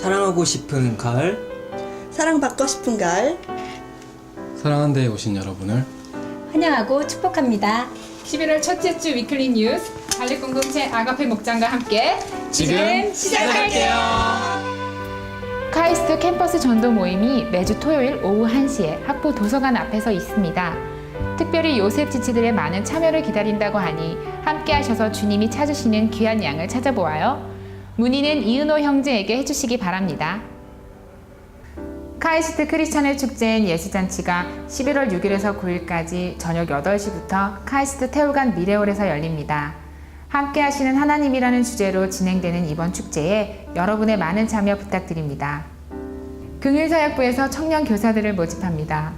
사랑하고 싶은 가을 사랑받고 싶은 가을 사랑하는 데에 오신 여러분을 환영하고 축복합니다. 11월 첫째 주 위클리 뉴스 관리공동체 아가페 목장과 함께 지금 시작할게요. 카이스트 캠퍼스 전도 모임이 매주 토요일 오후 1시에 학부 도서관 앞에서 있습니다. 특별히 요셉 지치들의 많은 참여를 기다린다고 하니 함께 하셔서 주님이 찾으시는 귀한 양을 찾아보아요. 문의는 이은호 형제에게 해주시기 바랍니다. 카이스트 크리스천의 축제인 예수잔치가 11월 6일에서 9일까지 저녁 8시부터 카이스트 태울관 미래홀에서 열립니다. 함께 하시는 하나님이라는 주제로 진행되는 이번 축제에 여러분의 많은 참여 부탁드립니다. 긍일사역부에서 청년 교사들을 모집합니다.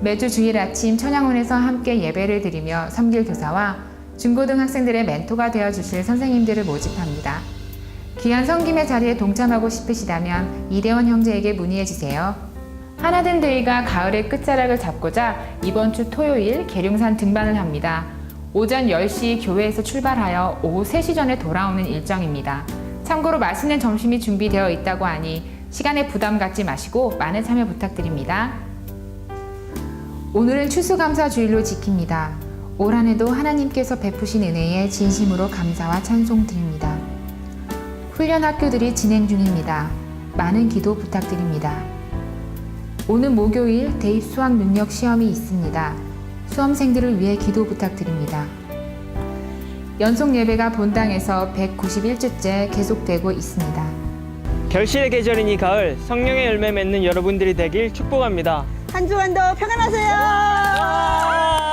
매주 주일 아침 천양원에서 함께 예배를 드리며 섬길 교사와 중고등학생들의 멘토가 되어 주실 선생님들을 모집합니다. 귀한 성김의 자리에 동참하고 싶으시다면 이대원 형제에게 문의해 주세요. 하나된 데이가 가을의 끝자락을 잡고자 이번 주 토요일 계룡산 등반을 합니다. 오전 10시 교회에서 출발하여 오후 3시 전에 돌아오는 일정입니다. 참고로 맛있는 점심이 준비되어 있다고 하니 시간에 부담 갖지 마시고 많은 참여 부탁드립니다. 오늘은 추수감사 주일로 지킵니다. 올 한해도 하나님께서 베푸신 은혜에 진심으로 감사와 찬송 드립니다. 훈련 학교들이 진행 중입니다. 많은 기도 부탁드립니다. 오늘 목요일 대입 수학 능력 시험이 있습니다. 수험생들을 위해 기도 부탁드립니다. 연속 예배가 본당에서 191주째 계속되고 있습니다. 결실의 계절인 이 가을 성령의 열매 맺는 여러분들이 되길 축복합니다. 한 주간도 평안하세요.